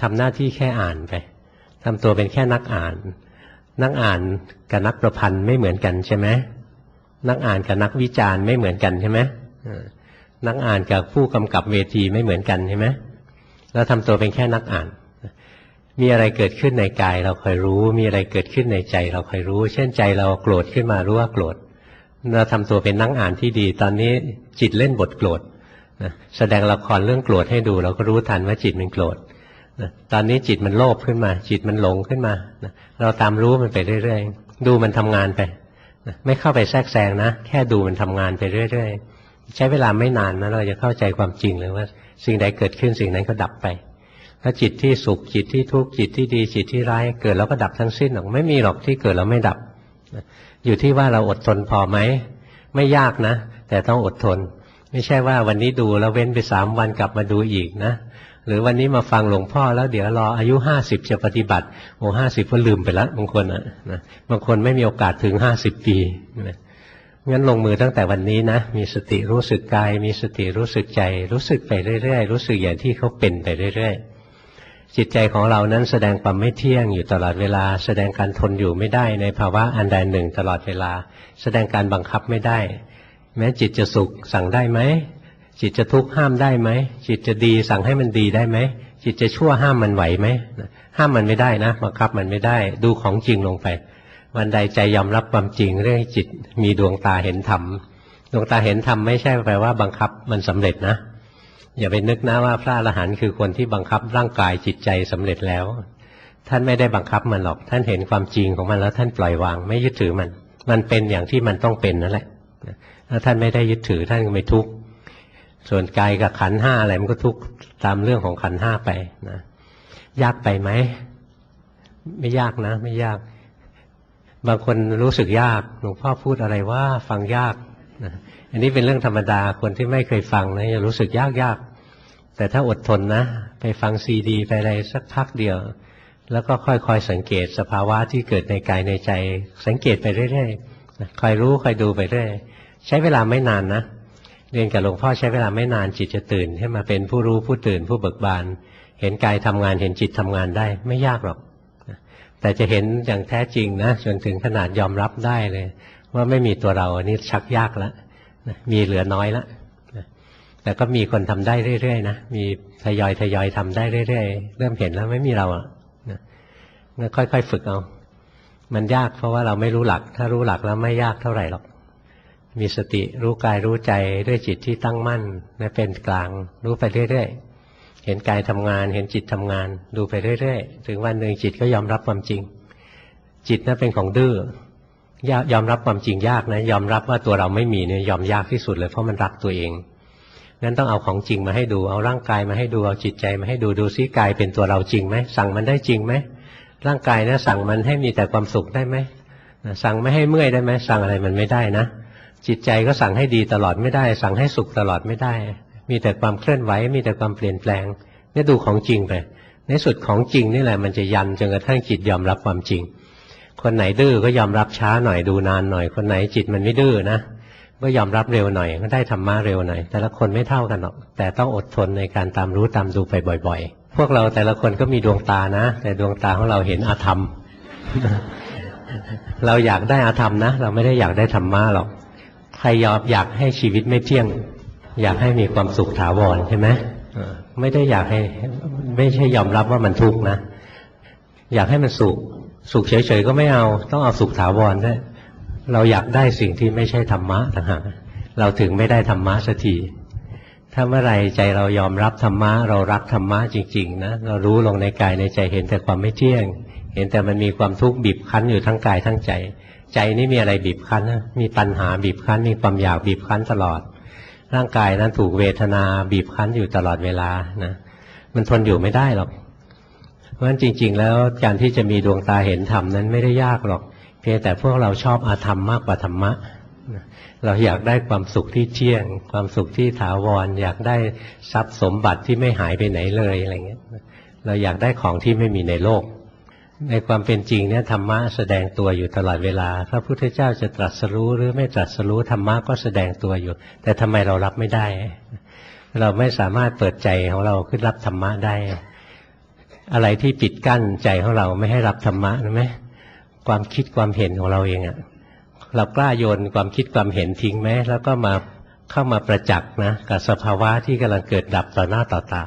ทำหน้าที่แค่อ่านไปทำตัวเป็นแค่นักอ่าน นักอ่านกับนักประพันธ์ไม่เหมือนกันใช่ไหมนักอ่านกับนักวิจารณ์ไม่เหมือนกันใช่ไหมนักอ่านกับผู้กำกับเวทีไม่เหมือนกันใช่ไหมเราทำตัวเป็นแค่นักอ่าน มีอะไรเกิดขึ้นในกายเราคอยรู้ มีอะไรเกิดขึ้นในใจเราคอยรู้ เช่นใจเราโกรธขึ้นมารู้ว่าโกรธ เราทำตัวเป็นนักอ่านที่ดี ตอนนี้จิตเล่นบทโกรธแสดงละครเรื่องโกรธให้ดูเราก็รู้ทันว่าจิตมันโกรธ ตอนนี้จิตมันโลภขึ้นมา จิตมันหลงขึ้นมาเราตามรู้มันไปเรื่อยๆ ดูมันทำงานไปไม่เข้าไปแทรกแซงนะ แค่ดูมันทำงานไปเรื่อยๆ ใช้เวลาไม่นานนะเราจะเข้าใจความจริงเลยว่า สิ่งใดเกิดขึ้นสิ่งนั้นก็ดับไปถ้าจิตที่สุขจิตที่ทุกข์จิตที่ดีจิตที่ร้ายเกิดแล้วก็ดับทั้งสิ้นหรอกไม่มีหรอกที่เกิดแล้วไม่ดับ อยู่ที่ว่าเราอดทนพอไหมไม่ยากนะ แต่ต้องอดทน ไม่ใช่ว่าวันนี้ดูแล้วเว้นไปสามวันกลับมาดูอีกนะ หรือวันนี้มาฟังหลวงพ่อแล้วเดี๋ยวรออายุห้าสิบจะปฏิบัติโอ้ห้าสิบก็ลืมไปแล้วบางคนอะนะบางคนไม่มีโอกาสถึงห้าสิบปีนะงั้นลงมือตั้งแต่วันนี้นะ มีสติรู้สึกกาย มีสติรู้สึกใจ รู้สึกไปเรื่อยๆ รู้สึกอย่างที่เขาเป็นไปเรื่อยๆ จิตใจของเรานั้นแสดงความไม่เที่ยงอยู่ตลอดเวลา แสดงการทนอยู่ไม่ได้ในภาวะอันใดหนึ่งตลอดเวลา แสดงการบังคับไม่ได้ แม้จิตจะสุขสั่งได้ไหม จิตจะทุกข์ห้ามได้ไหมจิตจะดีสั่งให้มันดีได้ไหมจิตจะชั่วห้ามมันไหวไหมห้ามมันไม่ได้นะบังคับมันไม่ได้ ดูของจริงลงไป วันใดใจยอมรับความจริงเรื่องจิตมีดวงตาเห็นธรรมดวงตาเห็นธรรมไม่ใช่แปลว่าบังคับมันสำเร็จนะอย่าไปนึกนะว่าพระอรหันต์คือคนที่บังคับร่างกายจิตใจสำเร็จแล้ว ท่านไม่ได้บังคับมันหรอก ท่านเห็นความจริงของมันแล้วท่านปล่อยวาง ไม่ยึดถือมัน มันเป็นอย่างที่มันต้องเป็นนั่นแหละถ้าท่านไม่ได้ยึดถือท่านก็ไม่ทุกข์ ส่วนกายกับขันห้าอะไรมันก็ทุกตามเรื่องของขันห้าไปนะยากไปไหมไม่ยากนะ ไม่ยาก บางคนรู้สึกยากหลวงพ่อพูดอะไรว่าฟังยากนะอันนี้เป็นเรื่องธรรมดาคนที่ไม่เคยฟังนะจะรู้สึกยากยากแต่ถ้าอดทนนะ ไปฟังซีดี ไปอะไรสักพักเดียว แล้วก็ค่อยๆสังเกตสภาวะที่เกิดในกายในใจ สังเกตไปเรื่อยๆคอยรู้คอยดูไปเรื่อยใช้เวลาไม่นานนะ เรียนกับหลวงพ่อใช้เวลาไม่นานจิตจะตื่นให้มาเป็นผู้รู้ผู้ตื่นผู้เบิกบาน เห็นกายทำงานเห็นจิตทำงานได้ไม่ยากหรอก แต่จะเห็นอย่างแท้จริงนะจนถึงขนาดยอมรับได้เลย ว่าไม่มีตัวเราอันนี้ชักยากแล้วมีเหลือน้อยล้วแต่ก็มีคนทำได้เรื่อยๆนะมีทยอยทยอยทำได้เรื่อยๆ เริ่มเห็นแล้วไม่มีเราอะค่อยๆฝึกเอา มันยากเพราะว่าเราไม่รู้หลัก ถ้ารู้หลักแล้วไม่ยากเท่าไหร่หรอก มีสติรู้กายรู้ใจด้วยจิตที่ตั้งมั่นและเป็นกลาง รู้ไปเรื่อยๆ เห็นกายทำงาน เห็นจิตทำงาน ดูไปเรื่อยๆ ถึงวันหนึ่งจิตก็ยอมรับความจริง จิตนั้นเป็นของดื้อยอมรับความจริงยากนะยอมรับว่าตัวเราไม่มีเนี่ยยอมยากที่สุดเลยเพราะมันรักตัวเองงั้นต้องเอาของจริงมาให้ดูเอาร่างกายมาให้ดูเอาจิตใจมาให้ดูดูซิกายเป็นตัวเราจริงไหมสั่งมันได้จริงไหมร่างกายนะสั่งมันให้มีแต่ความสุขได้ไหมสั่งไม่ให้เมื่อยได้ไหมสั่งอะไรมันไม่ได้นะ จิตใจก็สั่งให้ดีตลอดไม่ได้ สั่งให้สุขตลอดไม่ได้ มีแต่ความเคลื่อนไหว มีแต่ความเปลี่ยนแปลงนี่ดูของจริงไป ในสุดของจริงนี่แหละมันจะยันจนกระทั่งจิตยอมรับความจริง คนไหนดื้อก็ยอมรับช้าหน่อยดูนานหน่อย คนไหนจิตมันไม่ดื้อนะก็ยอมรับเร็วหน่อยก็ได้ธรรมะเร็วหน่อย แต่ละคนไม่เท่ากันหรอก แต่ต้องอดทนในการตามรู้ตามดูไปบ่อย ๆ พวกเราแต่ละคนก็มีดวงตานะ แต่ดวงตาของเราเห็นอาธรรม เราอยากได้อาธรรมนะ เราไม่ได้อยากได้ธรรมะหรอก ใครยอมอยากให้ชีวิตไม่เที่ยง อยากให้มีความสุขถาวรใช่ไหมไม่ได้อยากให้ ไม่ใช่ยอมรับว่ามันทุกข์นะอยากให้มันสุข สุขเฉยๆก็ไม่เอา ต้องเอาสุขถาวรด้วยเราอยากได้สิ่งที่ไม่ใช่ธรรมะต่างหากเราถึงไม่ได้ธรรมะสักทีถ้าเมื่อไรใจเรายอมรับธรรมะ เรารักธรรมะจริง ๆ นะเรารู้ลงในกายในใจเห็นแต่ความไม่เที่ยง เห็นแต่มันมีความทุกข์บีบคั้นอยู่ทั้งกายทั้งใจ ใจนี่มีอะไรบีบคั้นนะมีตัณหาบีบคั้น มีความอยากบีบคั้นตลอด ร่างกายนั้นถูกเวทนาบีบคั้นอยู่ตลอดเวลานะมันทนอยู่ไม่ได้หรอก เพราะฉะนั้นจริง ๆ แล้วการที่จะมีดวงตาเห็นธรรมนั้นไม่ได้ยากหรอก เพียงแต่พวกเราชอบอาธรรมมากกว่าธรรมะเราอยากได้ความสุขที่เที่ยง ความสุขที่ถาวร อยากได้ทรัพย์สมบัติที่ไม่หายไปไหนเลยอะไรเงี้ยเราอยากได้ของที่ไม่มีในโลก ในความเป็นจริงเนี่ยธรรมะแสดงตัวอยู่ตลอดเวลา พระพุทธเจ้าจะตรัสรู้หรือไม่ตรัสรู้ธรรมะก็แสดงตัวอยู่ แต่ทำไมเรารับไม่ได้ เราไม่สามารถเปิดใจของเราขึ้นรับธรรมะได้ อะไรที่ปิดกั้นใจของเราไม่ให้รับธรรมะนะไหมความคิดความเห็นของเราเองอะเรากล้าโยนความคิดความเห็นทิ้งไหมแล้วก็มาเข้ามาประจักษ์นะกับสภาวะที่กำลังเกิดดับต่อหน้าต่อตา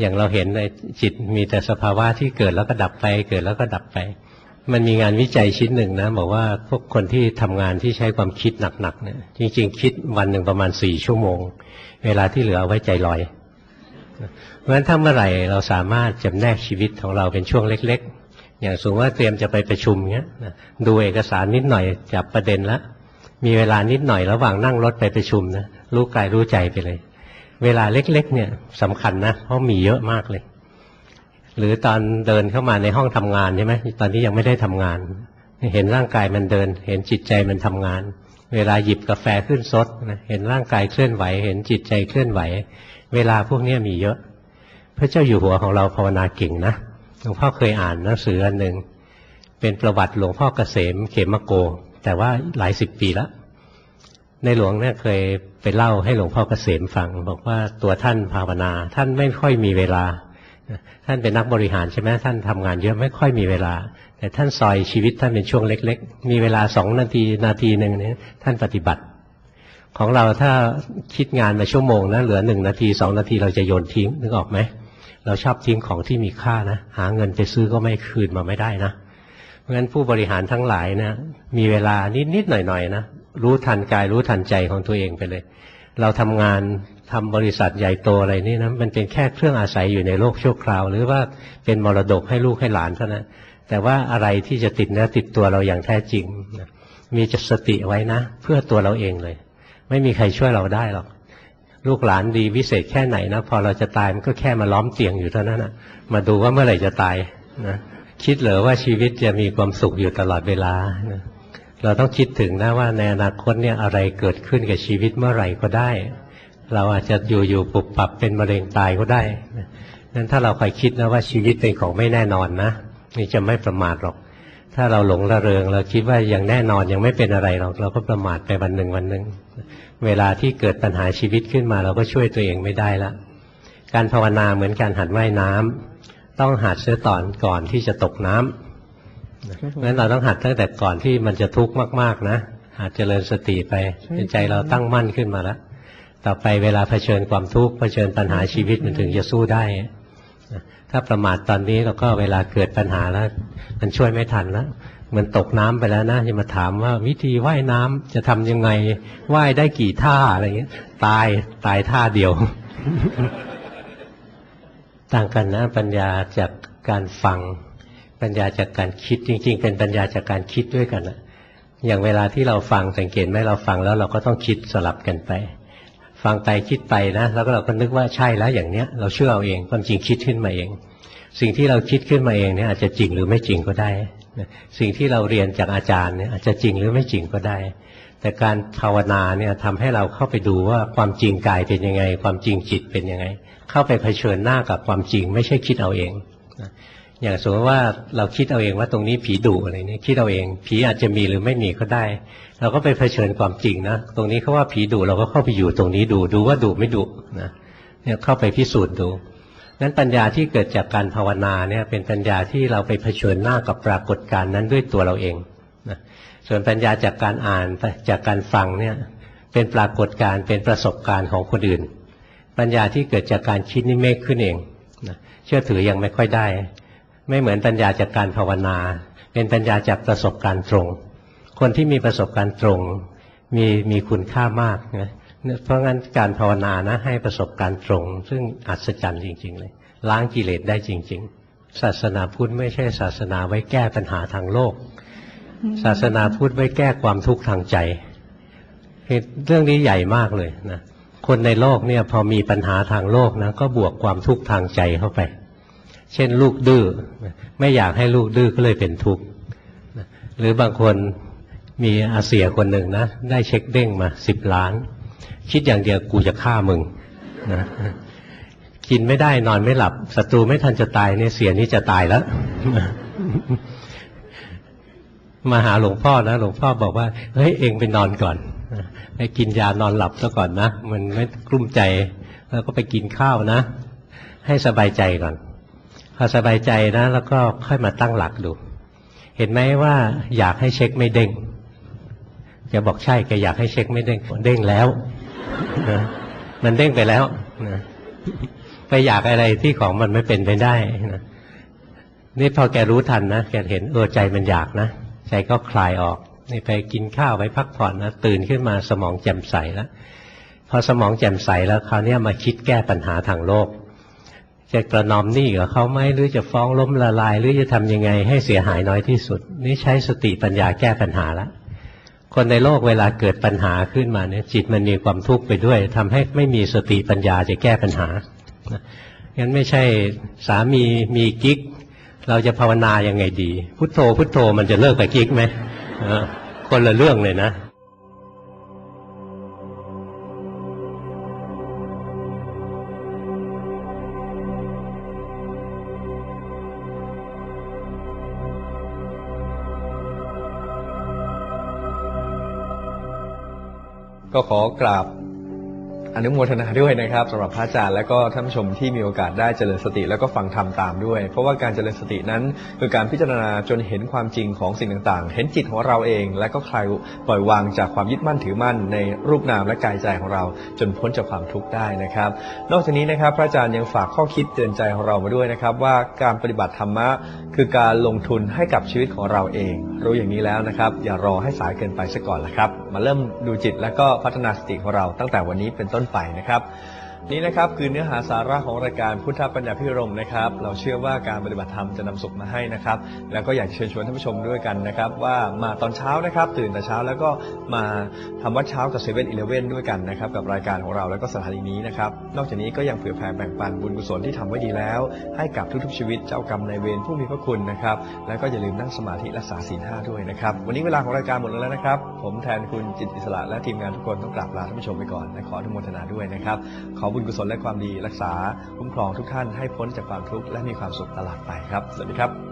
อย่างเราเห็นในจิตมีแต่สภาวะที่เกิดแล้วก็ดับไป เกิดแล้วก็ดับไป มันมีงานวิจัยชิ้นหนึ่งนะบอกว่าพวกคนที่ทำงานที่ใช้ความคิดหนักๆเนี่ย จริง ๆ คิดวันหนึ่งประมาณสี่ชั่วโมง เวลาที่เหลือเอาไว้ใจลอย เพราะฉะนั้นถ้าเมื่อไหร่เราสามารถจำแนกชีวิตของเราเป็นช่วงเล็ก ๆ อย่างสมมติว่าเตรียมจะไปประชุมเงี้ยดูเอกสารนิดหน่อยจับประเด็นล้วมีเวลานิดหน่อยระหว่างนั่งรถไปประชุมนะรู้กายรู้ใจไปเลย เวลาเล็กๆเนี่ยสำคัญนะเพราะมีเยอะมากเลย หรือตอนเดินเข้ามาในห้องทำงานใช่ไหมตอนนี้ยังไม่ได้ทำงาน เห็นร่างกายมันเดิน เห็นจิตใจมันทำงาน เวลาหยิบกาแฟขึ้นซดเห็นร่างกายเคลื่อนไหว เห็นจิตใจเคลื่อนไหว เวลาพวกนี้มีเยอะ พระเจ้าอยู่หัวของเราภาวนาเก่งนะหลวงพ่อเคยอ่านหนังสืออันหนึ่งเป็นประวัติหลวงพ่อเกษมเขมโก แต่ว่าหลายสิบปีแล้ว ในหลวงเนี่ยเคยไปเล่าให้หลวงพ่อเกษมฟัง บอกว่าตัวท่านภาวนา ท่านไม่ค่อยมีเวลา ท่านเป็นนักบริหารใช่ไหมท่านทำงานเยอะไม่ค่อยมีเวลา แต่ท่านซอยชีวิตท่านเป็นช่วงเล็ก ๆ มีเวลาสองนาทีนาทีหนึ่งนี้ท่านปฏิบัติ ของเราถ้าคิดงานมาชั่วโมงนะเหลือหนึ่งนาทีสองนาทีเราจะโยนทิ้งนึกออกไหมเราชอบทิ้งของที่มีค่านะหาเงินไปซื้อก็ไม่คืนมาไม่ได้นะเพราะฉะนั้นผู้บริหารทั้งหลายนะมีเวลานิดๆหน่อยๆนะ รู้ทันกายรู้ทันใจของตัวเองไปเลย เราทำงานทำบริษัทใหญ่โตอะไรนี่นะมันเป็นแค่เครื่องอาศัยอยู่ในโลกชั่วคราว หรือว่าเป็นมรดกให้ลูกให้หลานเท่านั้นแต่ว่าอะไรที่จะติดเนื้อติดตัวเราอย่างแท้จริง มีจะสติไว้นะ เพื่อตัวเราเองเลย ไม่มีใครช่วยเราได้หรอกลูกหลานดีวิเศษแค่ไหนนะพอเราจะตายมันก็แค่มาล้อมเตียงอยู่เท่านั้นนะมาดูว่าเมื่อไหร่จะตายนะคิดเหรอว่าชีวิตจะมีความสุขอยู่ตลอดเวลา เราต้องคิดถึงนะว่าในอนาคตเนี่ยอะไรเกิดขึ้นกับชีวิตเมื่อไหร่ก็ได้ เราอาจจะอยู่ๆปุบปับเป็นมะเร็งตายก็ได้นั้นถ้าเราคอยคิดนะว่าชีวิตเป็นของไม่แน่นอนนะนี่จะไม่ประมาทหรอก ถ้าเราหลงระเริง เราคิดว่ายังแน่นอนยังไม่เป็นอะไรหรอกเราก็ประมาทไปวันหนึ่งวันหนึ่งเวลาที่เกิดปัญหาชีวิตขึ้นมา เราก็ช่วยตัวเองไม่ได้ละการภาวนาเหมือนการหัดว่ายน้ำต้องหัดเสียตอนก่อนที่จะตกน้ำ งั้นเราต้องหัดตั้งแต่ก่อนที่มันจะทุกข์มากๆนะหัดเจริญสติไปเป็นใจเราตั้งมั่นขึ้นมาแล้วต่อไปเวลาเผชิญความทุกข์เผชิญปัญหาชีวิตมันถึงจะสู้ได้ถ้าประมาทตอนนี้เราก็เวลาเกิดปัญหาแล้ว มันช่วยไม่ทันแล้วมันตกน้ำไปแล้วนะจะมาถามว่าวิธีว่ายน้ำจะทำยังไงว่ายได้กี่ท่าอะไรเงี้ย ตายตายท่าเดียว ต่างกันนะปัญญาจากการฟัง ปัญญาจากการคิดจริง ๆ เป็นปัญญาจากการคิดด้วยกันนะอย่างเวลาที่เราฟังสังเกตไหมเราฟังแล้วเราก็ต้องคิดสลับกันไป ฟังไปคิดไปนะแล้วก็เราก็นึกว่าใช่แล้วอย่างเนี้ย เราเชื่อเอาเองความจริงคิดขึ้นมาเอง สิ่งที่เราคิดขึ้นมาเองเนี่ยอาจจะจริงหรือไม่จริงก็ได้ สิ่งที่เราเรียนจากอาจารย์เนี่ยอาจจะจริงหรือไม่จริงก็ได้ แต่การภาวนาเนี่ยทำให้เราเข้าไปดูว่าความจริงกายเป็นยังไง ความจริงจิตเป็นยังไง เข้าไปเผชิญหน้ากับความจริง ไม่ใช่คิดเอาเอง อย่างสมมติว่าเราคิดเอาเองว่าตรงนี้ผีดุอะไรนี่คิดเอาเอง ผีอาจจะมีหรือไม่มีก็ได้ เราก็ไปเผชิญความจริงนะตรงนี้เขาว่าผีดุเราก็เข้าไปอยู่ตรงนี้ดูดูว่าดุไม่ดุนะเนี่ยเข้าไปพิสูจน์ดูนั้นปัญญาที่เกิดจากการภาวนาเนี่ยเป็นปัญญาที่เราไปเผชิญหน้ากับปรากฏการณ์นั้นด้วยตัวเราเองนะส่วนปัญญาจากการอ่านจากการฟังเนี่ยเป็นปรากฏการณ์เป็นประสบการณ์ของคนอื่น ปัญญาที่เกิดจากการคิดนี่เมฆขึ้นเองนะเชื่อถือยังไม่ค่อยได้ ไม่เหมือนปัญญาจากการภาวนา เป็นปัญญาจากประสบการณ์ตรง คนที่มีประสบการณ์ตรงมีมีคุณค่ามากนะเพราะงั้นการภาวนานะให้ประสบการณ์ตรง ซึ่งอัศจรรย์จริง ๆ เลย ล้างกิเลสได้จริง ๆ ศาสนาพุทธไม่ใช่ศาสนาไว้แก้ปัญหาทางโลก ศาสนาพุทธไว้แก้ความทุกข์ทางใจเรื่องนี้ใหญ่มากเลยนะคนในโลกเนี่ยพอมีปัญหาทางโลกนะก็บวกความทุกข์ทางใจเข้าไป เช่นลูกดื้อไม่อยากให้ลูกดื้อก็เลยเป็นทุกข์หรือบางคนมีอาเสียคนหนึ่งนะได้เช็คเด้งมาสิบล้าน คิดอย่างเดียวกูจะฆ่ามึงนะกินไม่ได้นอนไม่หลับศัตรูไม่ทันจะตายเนี่ยเสียนี้จะตายแล้วมาหาหลวงพ่อนะหลวงพ่อบอกว่าเฮ้ยเองไปนอนก่อนให้กินยานอนหลับซะก่อนนะมันไม่กลุ้มใจ แล้วก็ไปกินข้าวนะ ให้สบายใจก่อน อสบายใจนะ แล้วก็ค่อยมาตั้งหลักดู เห็นไหมว่าอยากให้เช็คไม่เด้งจะบอกใช่แกอยากให้เช็คไม่เด้งเด้งแล้วนะมันเด้งไปแล้วนะไปอยากอะไรที่ของมันไม่เป็นไปได้นะนี่พอแกรู้ทันนะแกเห็นเออใจมันอยากนะใจก็คลายออกนี่ไปกินข้าวไปพักผ่อนนะตื่นขึ้นมาสมองแจ่มใสแล้วพอสมองแจ่มใสแล้วคราวนี้มาคิดแก้ปัญหาทางโลก จะกระนอมหนี้กับเขาไหมหรือจะฟ้องล้มละลาย หรือจะทำยังไงให้เสียหายน้อยที่สุด นี่ใช้สติปัญญาแก้ปัญหาแล้วคนในโลกเวลาเกิดปัญหาขึ้นมาเนี่ยจิตมันมีความทุกข์ไปด้วยทำให้ไม่มีสติปัญญาจะแก้ปัญหางั้นไม่ใช่สามีมีกิ๊ก เราจะภาวนายังไงดี พุทโธพุทโธมันจะเลิกกับกิ๊กไหมคนละเรื่องเลยนะ ก็ขอกราบ อนุโมทนาด้วยนะครับสำหรับพระอาจารย์และก็ท่านผู้ชมที่มีโอกาสได้เจริญสติแล้วก็ฟังธรรมตามด้วย เพราะว่าการเจริญสตินั้นคือการพิจารณาจนเห็นความจริงของสิ่งต่างๆ เห็นจิตของเราเอง และก็คลายปล่อยวางจากความยึดมั่นถือมั่นในรูปนามและกายใจของเรา จนพ้นจากความทุกข์ได้นะครับ นอกจากนี้นะครับพระอาจารย์ยังฝากข้อคิดเตือนใจของเรามาด้วยนะครับ ว่าการปฏิบัติธรรมะคือการลงทุนให้กับชีวิตของเราเอง รู้อย่างนี้แล้วนะครับ อย่ารอให้สายเกินไปซะก่อนละครับ มาเริ่มดูจิตและก็พัฒนาสติของเราตั้งแต่วันนี้เป็นต้นไปนะครับ นี่นะครับคือเนื้อหาสาระของรายการพุทธปัญญาพิรมนะครับ เราเชื่อว่าการปฏิบัติธรรมจะนำสุขมาให้นะครับ แล้วก็อยากเชิญชวนท่านผู้ชมด้วยกันนะครับ ว่ามาตอนเช้านะครับ ตื่นแต่เช้าแล้วก็มาทำวัดเช้ากับเซเว่นอีเลเว่นด้วยกันนะครับ กับรายการของเราแล้วก็สถานีนี้นะครับ นอกจากนี้ก็ยังเผื่อแผ่แบ่งปันบุญกุศลที่ทำไว้ดีแล้ว ให้กับทุกๆชีวิตเจ้ากรรมนายเวรผู้มีพระคุณนะครับ แล้วก็อย่าลืมนั่งสมาธิรักษาศีลห้าด้วยนะครับ วันนี้เวลาของรายการหมดแล้วนะครับ ผมแทนคุณจิตอิสระและทีมงานทุกคนต้องกราบลาท่านผู้ชมไปก่อนและขออนุโมทนาด้วยนะครับขอบุญกุศลและความดีรักษาคุ้มครองทุกท่านให้พ้นจากความทุกข์และมีความสุขตลอดไปครับ สวัสดีครับ